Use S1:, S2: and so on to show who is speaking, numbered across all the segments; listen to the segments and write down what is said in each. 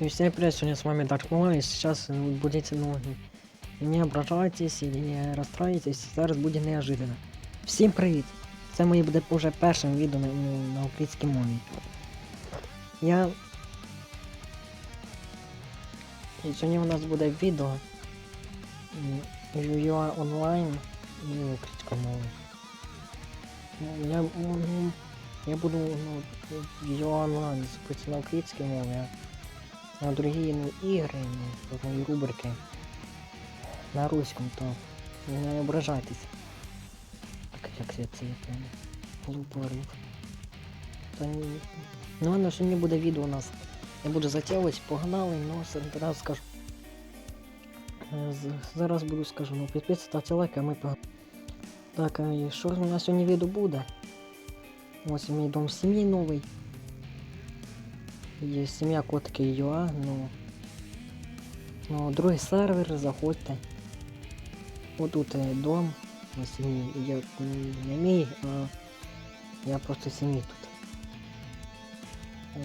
S1: И всем привет, сегодня с вами Dark Moon, и сейчас ну, будете, ну, не ображайтесь или не расстраивайтесь, зараз буде неожиданно. Всім привіт! Це моє буде вже першим відео на, на українській мові. Я... І сьогодні у нас буде відео м, UA онлайн і українською мовою. Ну, Я, я буду ну, UA онлайн на українській мові, на другі ну, ігри, ну, мої рубрики на руському, то не ображайтесь. Так як я це прям глупо ору. Та ні. Ну ладно, сьогодні буде відео у нас. Я буду затягувати, погнали, ну зараз скажу. Зараз буду скажу, ну підписуйтесь, ставте лайк, а ми погнали. Так, і що у нас сьогодні відео буде? Ось мій дом сім'ї новий. Є сім'я котики ЮА, ну. Ну, другий сервер, заходьте. От тут е, дом на сім'ї. Я не мій, а я просто сім'ї тут.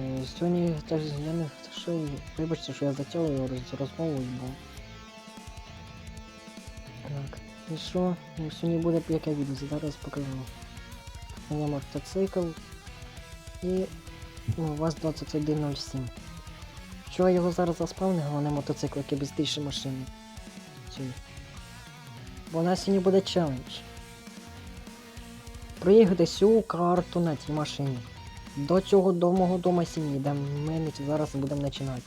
S1: Е, Сьогодні теж я не що, вибачте, що я затягую роз, розмову, бо. Так, і що? Ну, сьогодні буде яке відео, зараз покажу. У мене мотоцикл і у вас 2107. Що я його зараз заспавнив, а не мотоцикл, який бистріше машини. Бо нас сьогодні буде челендж. Проїхати всю карту на цій машині. До цього до мого дома сім'ї, де ми зараз будемо починати.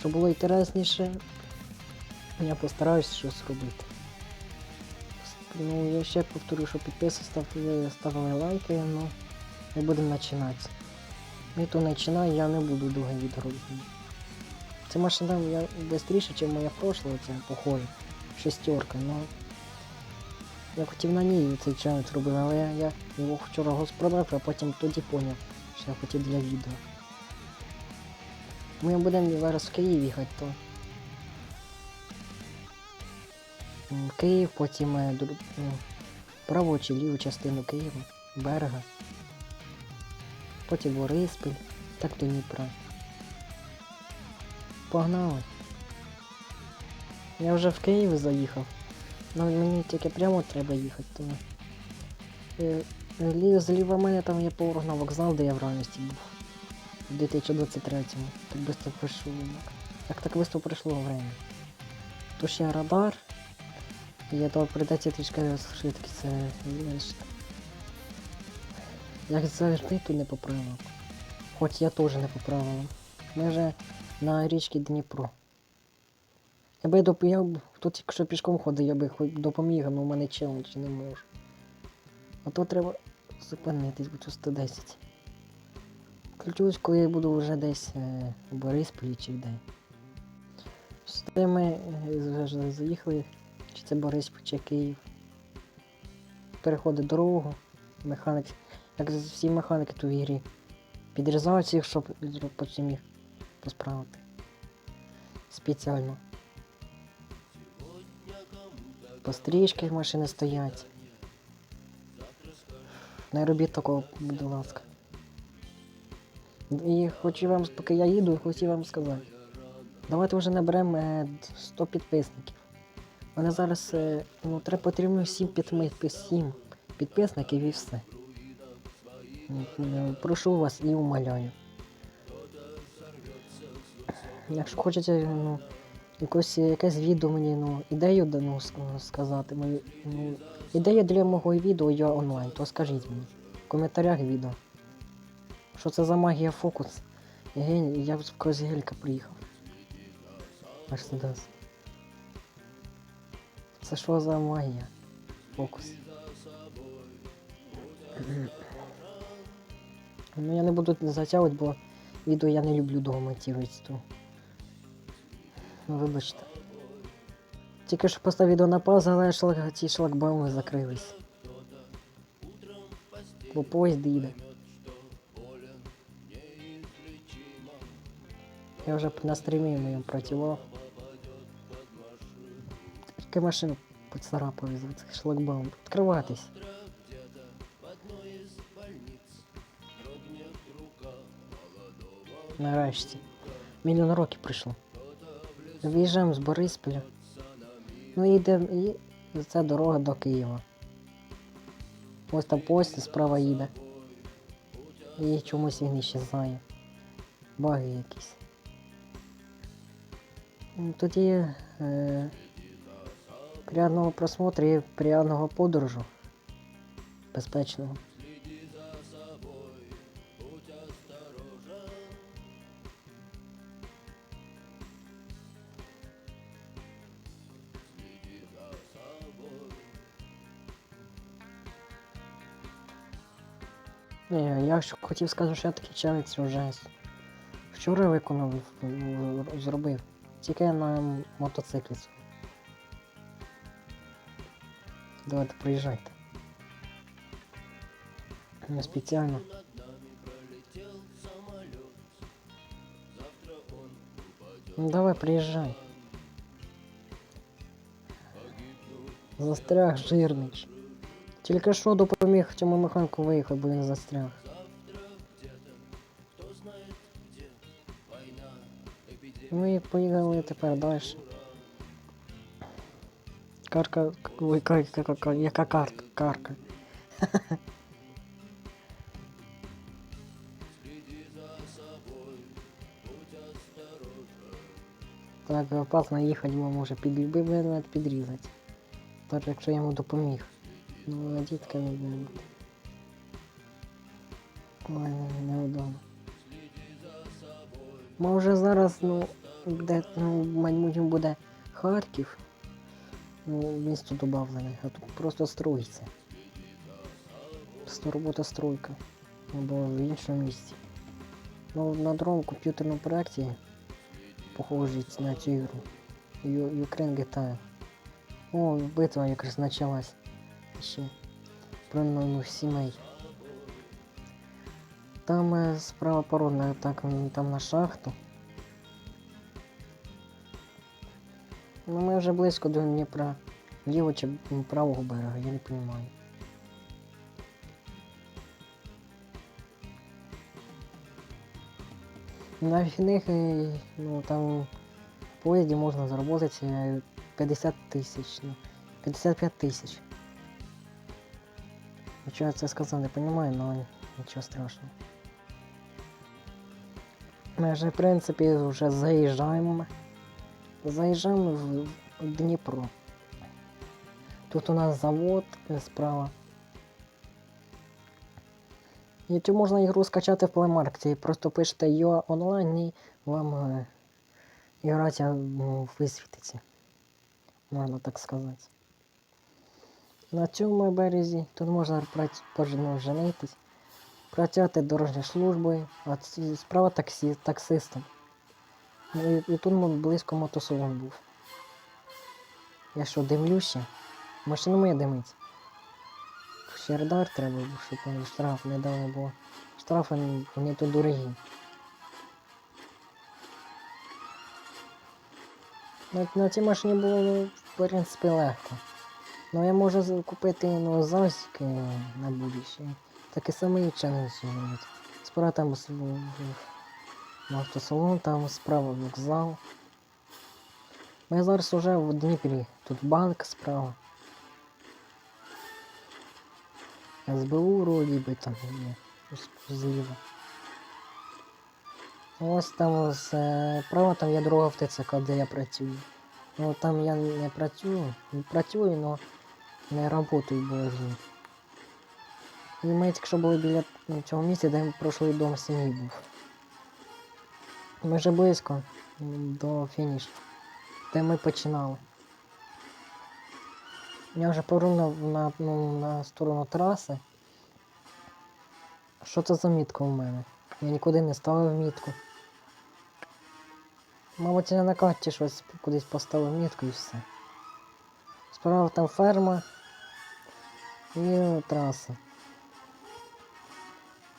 S1: Щоб було інтересніше, я постараюсь щось робити. Ну, я ще повторю, що підписуйтесь, ставили лайки, ну, ми будемо починати. Ми то починаю, я не буду друге відео робити. Ця машина я швидше, ніж моя прошла, ця похоже. Шестерка, ну. Я хотів на ній цей челендж робити, але я, його вчора господарив, а потім тоді поняв, що я хотів для відео. Ми будемо зараз в Київ їхати, то. Київ, потім е, ну, праву чи ліву частину Києва, берега. Потім Бориспіль, так до Дніпра. Погнали. Я вже в Київ заїхав. Ну мені тільки прямо треба їхати, тому. Е, лі- Зліва мене там є поворот на вокзал, де я в реальності був. У 2023-му. Так швидко пройшло. Як так швидко пройшло время. То ще радар. Я то придеться трішки швидкість. Як завжди тут не по правилам. Хоч я теж не по правилам. Ми вже на річці Дніпро. Я би доп... я б тут якщо пішком ходив, я би хоч допоміг, але у мене челендж не можу. А то треба зупинитись, бо тут 110. Включусь, коли я буду вже десь е, у Борисполі чи де. Сюди ми е, заїхали, чи це Бориспіль, чи Київ. Переходить дорогу, механик, як всі механіки тут в ігрі. Підрізають їх, щоб потім їх посправити. Спеціально. По стрічки машини стоять. Не робіть такого, будь ласка. І хочу вам, поки я їду, хотів вам сказати. Давайте вже наберемо е, 100 підписників. Мене зараз е, ну, треба потрібно 7 підписників і все. Прошу вас і умоляю. Якщо хочете, ну, якось, якесь відео мені, ну, ідею ну, сказати, мою, ну, ідея для мого відео я онлайн, то скажіть мені. В коментарях відео. Що це за магія фокус? Я з якогось гелька приїхав. Мерседес. Це що за магія? Фокус. Ну я не буду затягувати, бо відео я не люблю довго монтувати. Ну вибачте. Тільки що поставив відео на паузу, але шлаг... ці шлагбауми закрились. Бо поїзд їде. Я вже на стрімі моєму працював. Тільки машину поцарапав із цих шлагбаум. Відкриватись. Нарешті. Мільйон років пройшло. Виїжджаємо з Борисполя. Ну і йде і це дорога до Києва. Ось там поїзд справа їде. І чомусь він іщезає. Баги якісь. М, Тоді е, приятного просмотру і приятного подорожу. Безпечного. Я ж хотів сказати, що я такий челендж вже вчора виконав, м, зробив. Тільки на мотоциклі. Давайте приїжджайте. Не спеціально. Ну давай, приїжджай. Застряг жирнич. Тільки що допоміг цьому механіку виїхати, бо він застряг. Ну і поїхали тепер далі. Карка. Ой, карка, яка карта? Карка. Так, опасно їхати, бо може підлюбив мене підрізати. Тож якщо я йому допоміг. Ну, а дітка не буде. Ой, не- неудобно. Може зараз, ну, де, ну, майбутньому буде Харків. Ну, місто додавлене, а тут просто строїться. Просто робота стройка. Або в іншому місці. Ну, на другому комп'ютерному проєкті похожий на цю ігру. Ю- Ukraine GTA. О, битва якраз почалась. Ще. Нових сімей. Там е, справа породна, так, там на шахту. Ну, ми вже близько до Дніпра. Лівого чи правого берега, я не розумію. На вихідних, е, ну, там в поїзді можна заробити е, 50 тисяч. Ну, 55 тисяч. Нічого я це сказав, не розумію, але нічого страшного. Ми вже, в принципі, вже заїжджаємо. Заїжджаємо в Дніпро. Тут у нас завод е, справа. І цю можна ігру скачати в Play Market. Просто пишете йо онлайн і вам е, ігра ну, висвітиться. Можна так сказати. На цьому березі тут можна праць- пожено- женитись, працювати дорожньою службою, а справа таксі, таксистом. Ну, і, і тут близько мотосалон був. Я що, дивлюся? Машина моя димить. Ще радар треба, був, щоб е, штраф недавно було. Штрафи м, вони тут дорогі. На, на цій машині було, ну, в принципі, легко. Ну я можу купити ну, засік е, на будущее. Такий самий челендж зробити. Справа там автосалон, там справа вокзал. Ми зараз уже в Дніпрі. Тут банк справа. СБУ вроді би там є. Зліва. Ось там справа там є дорога в ТЦК, де я працюю. Ну там я не працюю, не працюю, но не працюю божі. І ми тільки що були біля цього місця, де прошлий дом сім'ї був. Ми вже близько до фінішу, де ми починали. Я вже повернув на, ну, на сторону траси. Що це за мітка у мене? Я нікуди не ставив мітку. Мабуть, я на карті щось кудись поставив мітку і все. Справа там ферма і траса.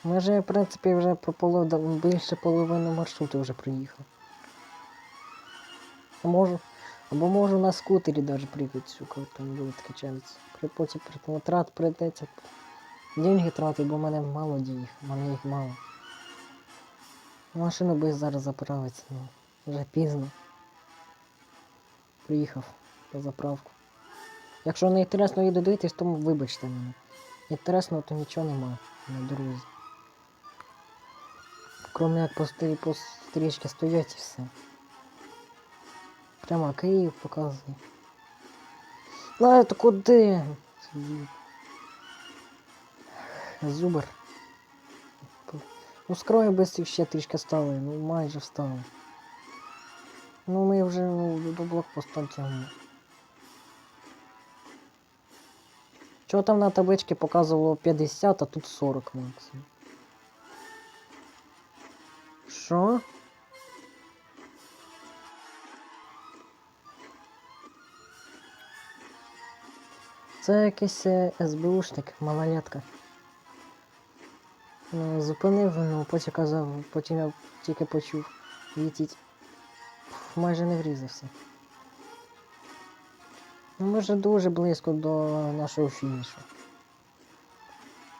S1: Ми вже, в принципі, вже про полов... да, більше половини маршруту вже приїхав. А можу. Або можу на скутері навіть приїхати, сука, там буде челюсть. При потім трат прийдеться. Деньги тратити, бо в мене мало денег, в мене їх мало. Машину би зараз заправиться, ну. Вже. Приїхав на заправку. Якщо не інтересно їду дивитись, то вибачте мене. Інтересно, то нічого нема на дорозі. Кроме як по, стрі- по стрічці стоять і все. Прямо Київ показує. Ну, это куди? Зубр. Ну, скрою без ще трішки стали, ну майже встали. Ну ми вже ну, до блокпоста тягнемо. Чого там на табличці показувало 50, а тут 40 максимум. Що? Це якийсь е, СБУшник, малолетка. Ну, зупинив, ну, потім казав, потім я тільки почув літіть. Майже не врізався. Ну, вже дуже близько до нашого фінішу.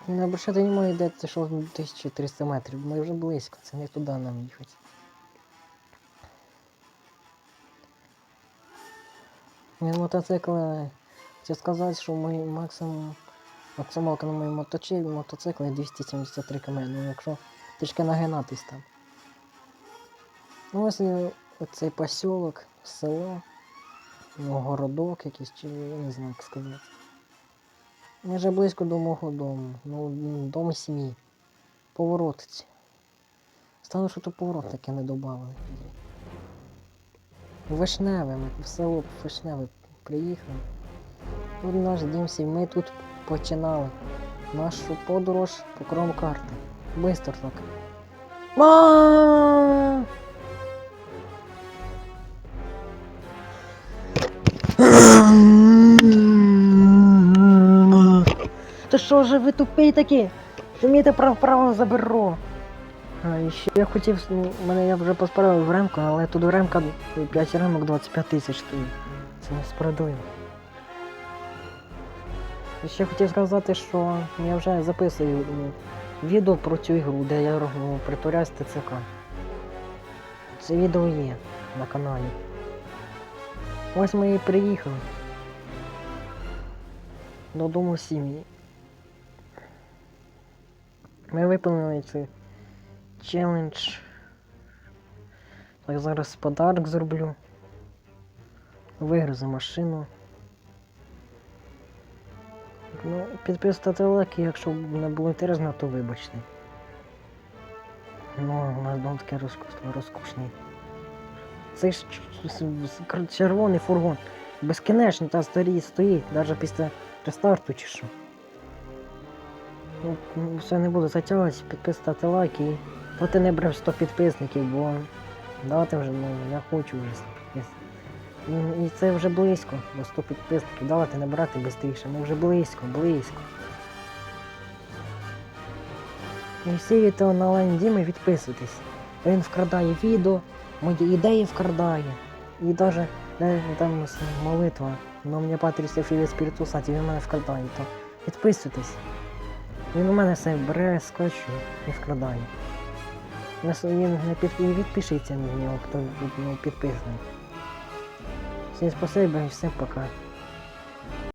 S1: На Бершаді не може йде це що 1300 метрів. Ми вже близько, це не туди нам їхати. Від мотоцикла Хочу сказати, що мій максимум максималка на моєму мотоциклі 273 км. Ну якщо трішки нагинатись там. Ну, ось е, оцей посілок, село, городок якийсь, чи я не знаю, як сказати. Майже близько до мого дому. Ну, дому сім'ї. Поворотиці. Стало, що то поворот таке не додали. Вишневе, ми в село Вишневе приїхали. Тут наш дім сім'ї. Ми тут починали нашу подорож по крому карти. Бистро так. Ма! Та що ж ви тупі такі? Вмієте право право заберу. А, ще я хотів, ну, мене я вже посправив в ремку, але тут ремка 5 ремок 25 тисяч стоїть. Це несправедливо. І ще хотів сказати, що я вже записую ну, відео про цю ігру, де я ну, притворяюсь ТЦК. Це відео є на каналі. Ось ми і приїхали. Додому сім'ї. Ми виповнили цей челендж. Так, зараз подарок зроблю. Вигрузу машину. Ну, підписати лайки, якщо не було інтересно, то вибачте. Ну, у нас дом таке розкушний. Це ж червоний фургон. Безкінечно та старі стоїть, навіть після рестарту чи що. Ну, ну, все не буду затягувати, підписати лайки і поки не брав 100 підписників, бо давайте вже, ну, я хочу вже 100 підписників. І, це вже близько до 100 підписників. Давайте набирати швидше. Ми вже близько, близько. І всі від того на лайн Діми відписуйтесь. Він вкрадає відео, мої ідеї вкрадає. І навіть там молитва. Но мені Патрісія Філі Спіриту Саті, він мене вкрадає, то підписуйтесь. Він у мене все бере, скочу і вкрадає. Не, с- він не під, відпишіться на нього, хто був підписаний. Всім спасибо і всім пока.